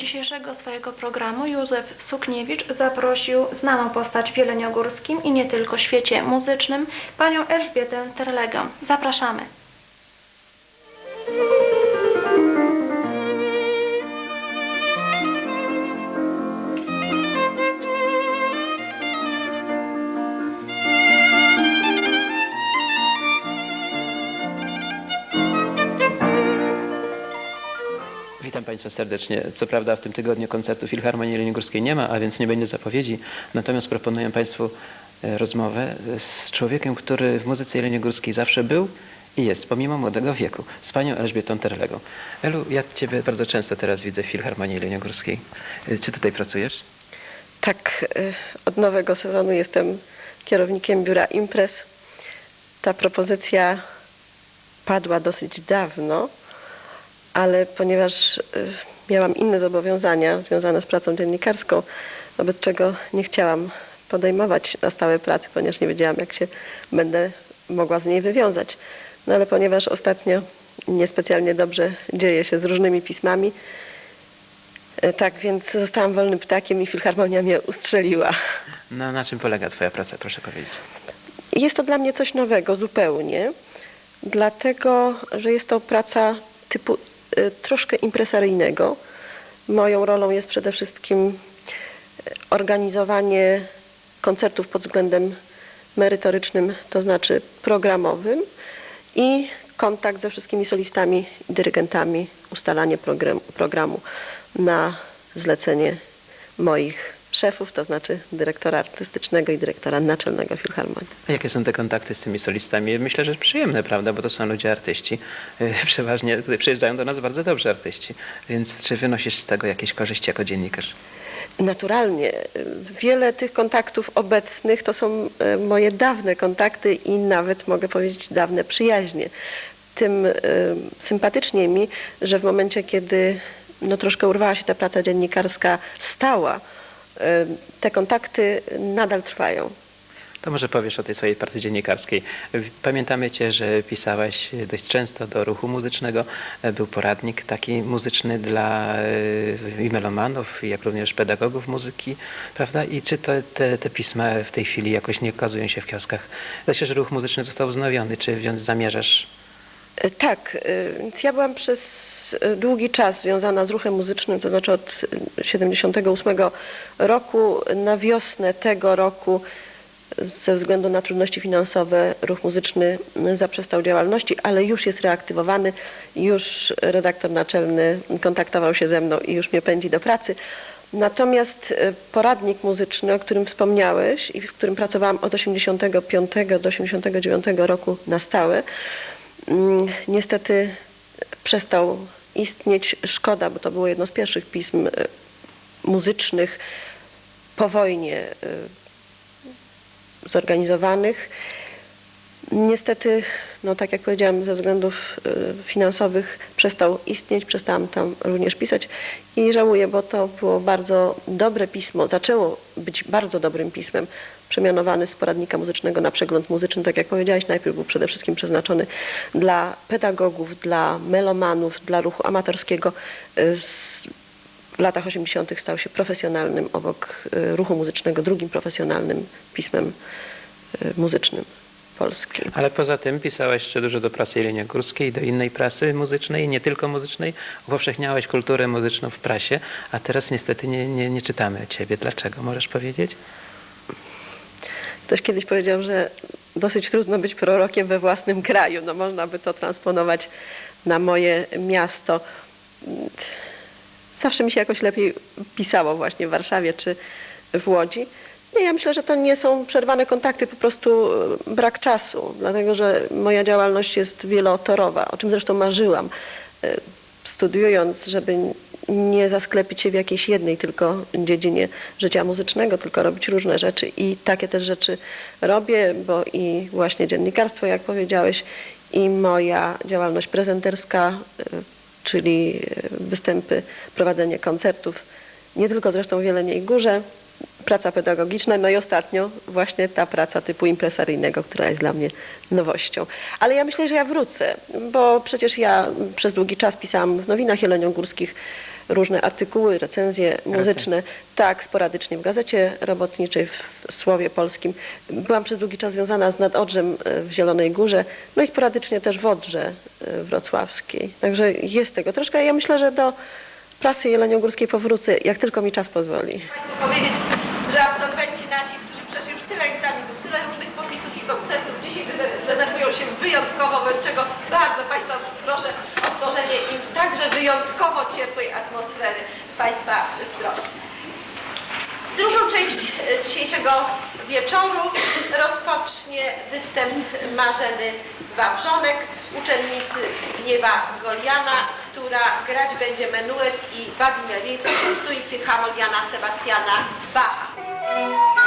Dzisiejszego swojego programu Józef Sukniewicz zaprosił znaną postać w Jeleniogórskim i nie tylko świecie muzycznym, panią Elżbietę Terlegę. Zapraszamy. Witam Państwa serdecznie. Co prawda w tym tygodniu koncertu Filharmonii Jeleniogórskiej nie ma, a więc nie będzie zapowiedzi. Natomiast proponuję Państwu e, rozmowę z człowiekiem, który w muzyce jeleniogórskiej zawsze był i jest, pomimo młodego wieku, z Panią Elżbietą Terlegą. Elu, ja Ciebie bardzo często teraz widzę w Filharmonii Jeleniogórskiej. E, Czy tutaj pracujesz? Tak, od nowego sezonu jestem kierownikiem biura imprez. Ta propozycja padła dosyć dawno, ale ponieważ y, miałam inne zobowiązania związane z pracą dziennikarską, wobec czego nie chciałam podejmować na stałe pracy, ponieważ nie wiedziałam, jak się będę mogła z niej wywiązać. No ale ponieważ ostatnio niespecjalnie dobrze dzieje się z różnymi pismami, y, tak więc zostałam wolnym ptakiem i filharmonia mnie ustrzeliła. No, na czym polega Twoja praca, proszę powiedzieć? Jest to dla mnie coś nowego zupełnie, dlatego że jest to praca typu troszkę impresaryjnego. Moją rolą jest przede wszystkim y, organizowanie koncertów pod względem merytorycznym, to znaczy programowym i kontakt ze wszystkimi solistami i dyrygentami, ustalanie program, programu na zlecenie moich szefów, to znaczy dyrektora artystycznego i dyrektora naczelnego Filharmonii. A jakie są te kontakty z tymi solistami? Myślę, że przyjemne, prawda, bo to są ludzie artyści. E, Przeważnie przyjeżdżają do nas bardzo dobrzy artyści. Więc czy wynosisz z tego jakieś korzyści jako dziennikarz? Naturalnie. Wiele tych kontaktów obecnych to są e, moje dawne kontakty i nawet mogę powiedzieć dawne przyjaźnie. Tym e, sympatycznie mi, że w momencie, kiedy no, troszkę urwała się ta praca dziennikarska stała, te kontakty nadal trwają. To może powiesz o tej swojej pracy dziennikarskiej. Pamiętamy Cię, że pisałaś dość często do ruchu muzycznego. Był poradnik taki muzyczny dla e, i melomanów, jak również pedagogów muzyki, prawda? I czy to, te, te pisma w tej chwili jakoś nie okazują się w kioskach? Zdaje się, że ruch muzyczny został wznowiony. Czy wziąć zamierzasz? E, Tak, e, ja byłam przez długi czas związana z ruchem muzycznym, to znaczy od 78 roku. Na wiosnę tego roku ze względu na trudności finansowe ruch muzyczny zaprzestał działalności, ale już jest reaktywowany. Już redaktor naczelny kontaktował się ze mną i już mnie pędzi do pracy. Natomiast e, poradnik muzyczny, o którym wspomniałeś i w którym pracowałam od 85 do 89 roku na stałe, Mm, Niestety przestał istnieć. Szkoda, bo to było jedno z pierwszych pism e, muzycznych po wojnie e, zorganizowanych. Niestety, no tak jak powiedziałam, ze względów e, finansowych przestał istnieć, przestałam tam również pisać i żałuję, bo to było bardzo dobre pismo, zaczęło być bardzo dobrym pismem, przemianowany z poradnika muzycznego na przegląd muzyczny, tak jak powiedziałaś, najpierw był przede wszystkim przeznaczony dla pedagogów, dla melomanów, dla ruchu amatorskiego. Z- W latach 80. stał się profesjonalnym obok e, ruchu muzycznego, drugim profesjonalnym pismem muzycznym Polski. Ale poza tym pisałaś jeszcze dużo do prasy jeleniogórskiej, do innej prasy muzycznej, nie tylko muzycznej. Upowszechniałaś kulturę muzyczną w prasie, a teraz niestety nie, nie, nie czytamy o Ciebie. Dlaczego? Możesz powiedzieć? Ktoś kiedyś powiedział, że dosyć trudno być prorokiem we własnym kraju. No można by to transponować na moje miasto. Zawsze mi się jakoś lepiej pisało właśnie w Warszawie czy w Łodzi. Nie, ja myślę, że to nie są przerwane kontakty, po prostu e, brak czasu, dlatego że moja działalność jest wielotorowa, o czym zresztą marzyłam, e, studiując, żeby nie zasklepić się w jakiejś jednej tylko dziedzinie życia muzycznego, tylko robić różne rzeczy. I takie też rzeczy robię, bo i właśnie dziennikarstwo, jak powiedziałeś, i moja działalność prezenterska, e, czyli występy, prowadzenie koncertów, nie tylko zresztą w Jeleniej Górze, praca pedagogiczna, no i ostatnio właśnie ta praca typu impresaryjnego, która jest dla mnie nowością. Ale ja myślę, że ja wrócę, bo przecież ja przez długi czas pisałam w nowinach jeleniogórskich, różne artykuły, recenzje muzyczne. Tak, sporadycznie w Gazecie Robotniczej, w Słowie Polskim. Byłam przez długi czas związana z Nadodrzem e, w Zielonej Górze, no i sporadycznie też w Odrze e, wrocławskiej. Także jest tego troszkę. Ja myślę, że do prasy jeleniogórskiej powrócę, jak tylko mi czas pozwoli. Państwu powiedzieć, że absolwenci nasi, którzy przeszli już tyle egzaminów, tyle różnych popisów i koncertów, dzisiaj denerwują się wyjątkowo, wobec czego bardzo Państwa proszę o stworzenie im także wyjątkowo ciepłej atmosfery z Państwa strony. Drugą część e, dzisiejszego wieczoru rozpocznie występ Marzeny Wawrzonek, uczennicy Zbigniewa Goliana, która grać będzie menuet i bawinerie z suity Hamol Jana Sebastiana Bacha. Música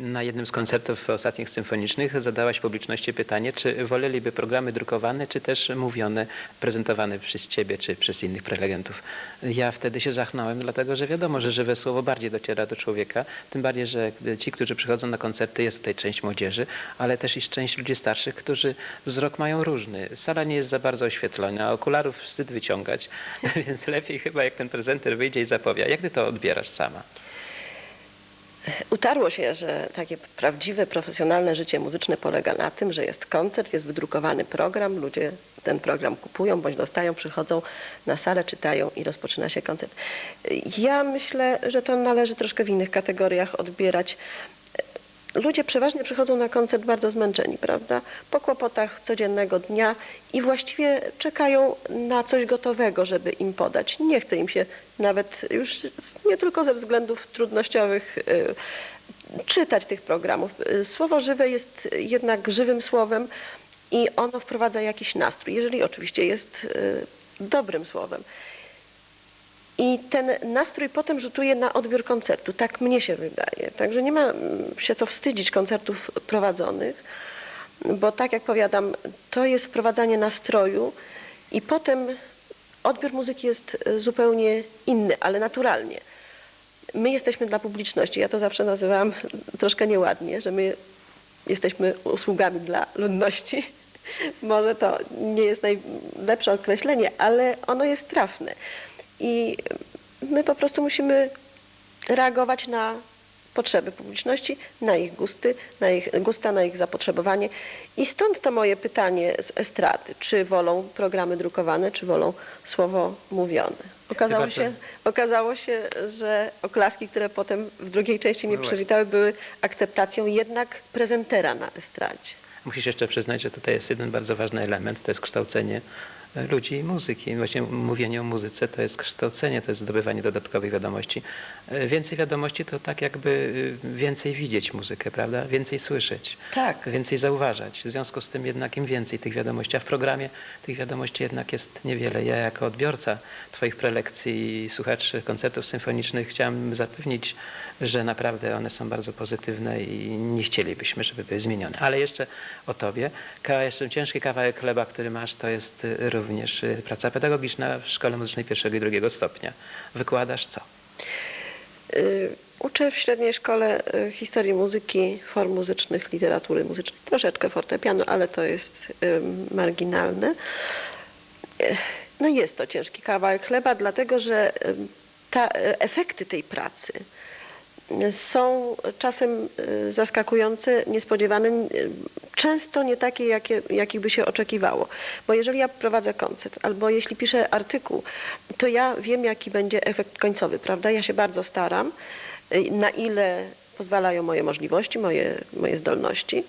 Na jednym z koncertów ostatnich symfonicznych zadałaś publiczności pytanie, czy woleliby programy drukowane, czy też mówione, prezentowane przez ciebie, czy przez innych prelegentów. Ja wtedy się zachnąłem, dlatego że wiadomo, że żywe słowo bardziej dociera do człowieka, tym bardziej, że ci, którzy przychodzą na koncerty, jest tutaj część młodzieży, ale też i część ludzi starszych, którzy wzrok mają różny. Sala nie jest za bardzo oświetlona, okularów wstyd wyciągać, więc lepiej chyba jak ten prezenter wyjdzie i zapowie. Jak ty to odbierasz sama? Utarło się, że takie prawdziwe, profesjonalne życie muzyczne polega na tym, że jest koncert, jest wydrukowany program, ludzie ten program kupują bądź dostają, przychodzą na salę, czytają i rozpoczyna się koncert. Ja myślę, że to należy troszkę w innych kategoriach odbierać. Ludzie przeważnie przychodzą na koncert bardzo zmęczeni, prawda? Po kłopotach codziennego dnia i właściwie czekają na coś gotowego, żeby im podać. Nie chce im się nawet już nie tylko ze względów trudnościowych y, czytać tych programów. Y, Słowo żywe jest jednak żywym słowem i ono wprowadza jakiś nastrój, jeżeli oczywiście jest y, dobrym słowem. Ten nastrój potem rzutuje na odbiór koncertu. Tak mnie się wydaje. Także nie ma mm, się co wstydzić koncertów prowadzonych, bo tak jak powiadam, to jest wprowadzanie nastroju i potem odbiór muzyki jest y, zupełnie inny, ale naturalnie. My jesteśmy dla publiczności. Ja to zawsze nazywam troszkę nieładnie, że my jesteśmy usługami dla ludności. Może to nie jest najlepsze określenie, ale ono jest trafne. I my po prostu musimy reagować na potrzeby publiczności, na ich gusty, na ich gusta, na ich zapotrzebowanie. I stąd to moje pytanie z estrady. Czy wolą programy drukowane, czy wolą słowo mówione? Okazało się, okazało się, że oklaski, które potem w drugiej części mnie przywitały, były akceptacją jednak prezentera na estradzie. Musisz jeszcze przyznać, że tutaj jest jeden bardzo ważny element, to jest kształcenie ludzi i muzyki. Właśnie mówienie o muzyce to jest kształcenie, to jest zdobywanie dodatkowych wiadomości. E, Więcej wiadomości to tak jakby y, więcej widzieć muzykę, prawda? Więcej słyszeć. Tak. Więcej zauważać. W związku z tym jednak im więcej tych wiadomości, a w programie tych wiadomości jednak jest niewiele. Ja jako odbiorca Twoich prelekcji i słuchaczy koncertów symfonicznych chciałem zapewnić, że naprawdę one są bardzo pozytywne i nie chcielibyśmy, żeby były zmienione. Ale jeszcze o Tobie. Jeszcze ciężki kawałek chleba, który masz, to jest y, również y, praca pedagogiczna w Szkole Muzycznej pierwszego i drugiego stopnia. Wykładasz co? Y, Uczę w średniej szkole historii muzyki, form muzycznych, literatury muzycznej, troszeczkę fortepianu, ale to jest marginalne. No jest to ciężki kawałek chleba, dlatego że ta, efekty tej pracy są czasem y, zaskakujące, niespodziewane, y, często nie takie, jakie, jakich by się oczekiwało. Bo jeżeli ja prowadzę koncert albo jeśli piszę artykuł, to ja wiem, jaki będzie efekt końcowy, prawda? Ja się bardzo staram, y, na ile pozwalają moje możliwości, moje, moje zdolności.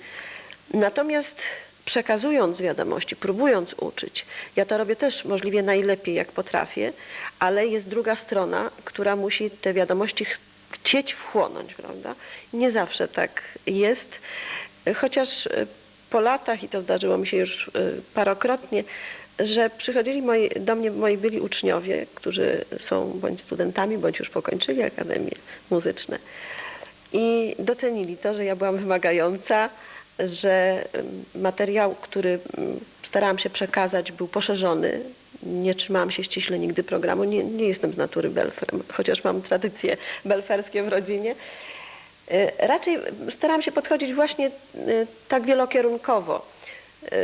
Natomiast przekazując wiadomości, próbując uczyć, ja to robię też możliwie najlepiej, jak potrafię, ale jest druga strona, która musi te wiadomości chcieć wchłonąć, prawda? Nie zawsze tak jest, chociaż e, po latach, i to zdarzyło mi się już e, parokrotnie, że przychodzili moi, do mnie moi byli uczniowie, którzy są bądź studentami, bądź już pokończyli akademie muzyczne. I docenili to, że ja byłam wymagająca, że materiał, który starałam się przekazać, był poszerzony. Nie trzymałam się ściśle nigdy programu. Nie, nie jestem z natury belfrem, chociaż mam tradycje belferskie w rodzinie. E, Raczej starałam się podchodzić właśnie e, tak wielokierunkowo. E,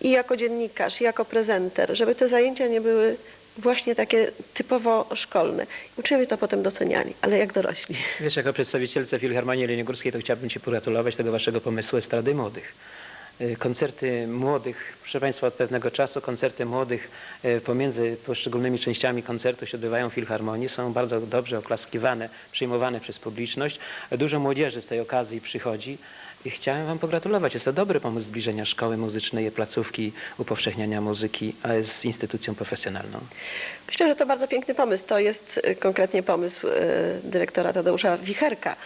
I jako dziennikarz, i jako prezenter, żeby te zajęcia nie były właśnie takie typowo szkolne. Uczniowie to potem doceniali, ale jak dorośli. Wiesz, jako przedstawicielce Filharmonii Jeleniogórskiej to chciałbym Ci pogratulować tego Waszego pomysłu Estrady Młodych. Y, Koncerty młodych, proszę Państwa, od pewnego czasu koncerty młodych y, pomiędzy poszczególnymi częściami koncertu się odbywają w Filharmonii, są bardzo dobrze oklaskiwane, przyjmowane przez publiczność. Dużo młodzieży z tej okazji przychodzi i chciałem Wam pogratulować. Jest to dobry pomysł zbliżenia szkoły muzycznej, placówki upowszechniania muzyki z instytucją profesjonalną. Myślę, że to bardzo piękny pomysł. To jest y, konkretnie pomysł dyrektora Tadeusza Wicherka.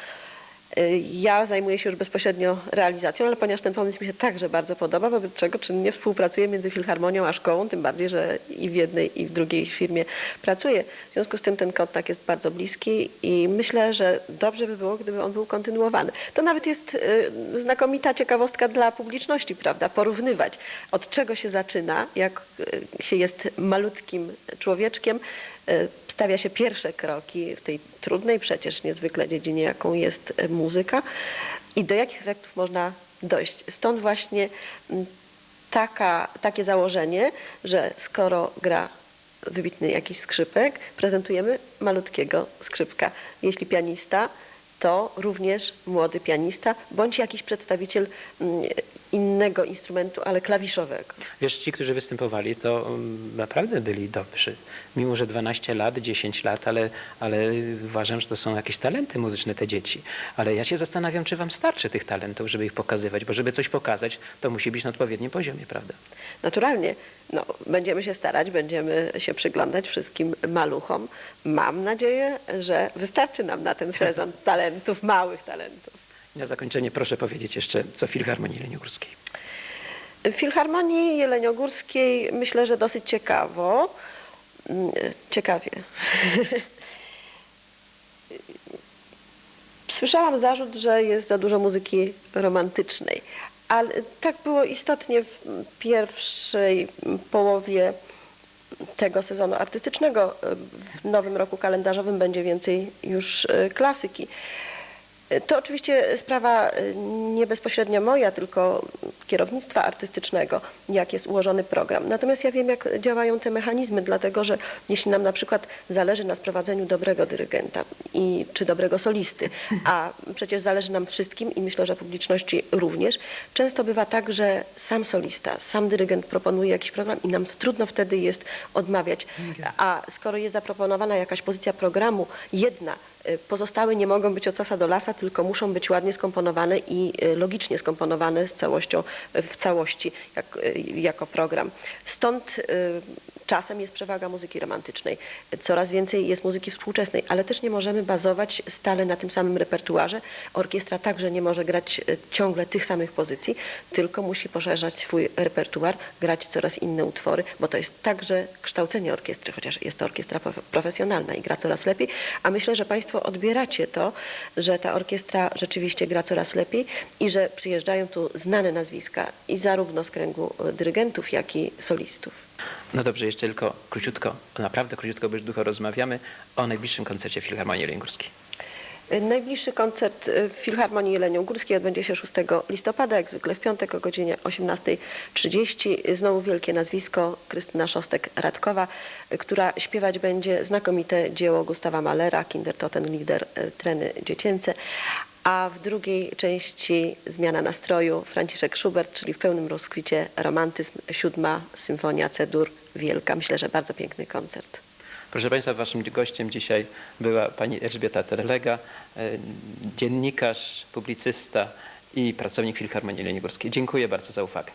Y, Ja zajmuję się już bezpośrednio realizacją, ale ponieważ ten pomysł mi się także bardzo podoba, wobec czego czynnie współpracuję między Filharmonią a szkołą, tym bardziej, że i w jednej i w drugiej firmie pracuję. W związku z tym ten kontakt jest bardzo bliski i myślę, że dobrze by było, gdyby on był kontynuowany. To nawet jest y, znakomita ciekawostka dla publiczności, prawda? Porównywać od czego się zaczyna, jak y, się jest malutkim człowieczkiem, stawia się pierwsze kroki w tej trudnej przecież niezwykle dziedzinie, jaką jest y, muzyka i do jakich efektów można dojść. Stąd właśnie taka, takie założenie, że skoro gra wybitny jakiś skrzypek, prezentujemy malutkiego skrzypka. Jeśli pianista, to również młody pianista, bądź jakiś przedstawiciel innego instrumentu, ale klawiszowego. Wiesz, ci, którzy występowali, to um, naprawdę byli dobrzy. Mimo, że 12 lat, 10 lat, ale, ale uważam, że to są jakieś talenty muzyczne te dzieci. Ale ja się zastanawiam, czy wam starczy tych talentów, żeby ich pokazywać, bo żeby coś pokazać, to musi być na odpowiednim poziomie, prawda? Naturalnie, no, będziemy się starać, będziemy się przyglądać wszystkim maluchom. Mam nadzieję, że wystarczy nam na ten sezon talentów, małych talentów. Na zakończenie proszę powiedzieć jeszcze, co Filharmonii Leniogórskiej. W Filharmonii Jeleniogórskiej myślę, że dosyć ciekawo. Mm, Ciekawie. Słyszałam zarzut, że jest za dużo muzyki romantycznej, ale tak było istotnie w pierwszej połowie tego sezonu artystycznego. W nowym roku kalendarzowym będzie więcej już e, klasyki. To oczywiście sprawa y, nie bezpośrednio moja, tylko kierownictwa artystycznego, jak jest ułożony program. Natomiast ja wiem, jak działają te mechanizmy, dlatego że jeśli nam na przykład zależy na sprowadzeniu dobrego dyrygenta i, czy dobrego solisty, a przecież zależy nam wszystkim i myślę, że publiczności również, często bywa tak, że sam solista, sam dyrygent proponuje jakiś program i nam trudno wtedy jest odmawiać. A skoro jest zaproponowana jakaś pozycja programu, jedna, pozostałe nie mogą być od sasa do lasa, tylko muszą być ładnie skomponowane i y, logicznie skomponowane z całością, y, w całości jak, y, jako program. Stąd y, czasem jest przewaga muzyki romantycznej, coraz więcej jest muzyki współczesnej, ale też nie możemy bazować stale na tym samym repertuarze. Orkiestra także nie może grać y, ciągle tych samych pozycji, tylko musi poszerzać swój repertuar, grać coraz inne utwory, bo to jest także kształcenie orkiestry, chociaż jest to orkiestra prof- profesjonalna i gra coraz lepiej, a myślę, że Państwo odbieracie to, że ta orkiestra rzeczywiście gra coraz lepiej i że przyjeżdżają tu znane nazwiska i zarówno z kręgu y, dyrygentów, jak i solistów. No dobrze, jeszcze tylko króciutko, naprawdę króciutko, bo już długo rozmawiamy o najbliższym koncercie Filharmonii Leniogórskiej. Najbliższy koncert y, w Filharmonii Jeleniogórskiej odbędzie się 6 listopada, jak zwykle w piątek o godzinie 18.30. Znowu wielkie nazwisko Krystyna Szostek-Radkowa, y, która śpiewać będzie znakomite dzieło Gustawa Malera, Kindertotenlieder, y, treny dziecięce. A w drugiej części zmiana nastroju Franciszek Schubert, czyli w pełnym rozkwicie romantyzm, siódma symfonia C-dur Wielka. Myślę, że bardzo piękny koncert. Proszę Państwa, Waszym gościem dzisiaj była Pani Elżbieta Terlega, e, dziennikarz, publicysta i pracownik Filharmonii Jeleniogórskiej. Dziękuję bardzo za uwagę.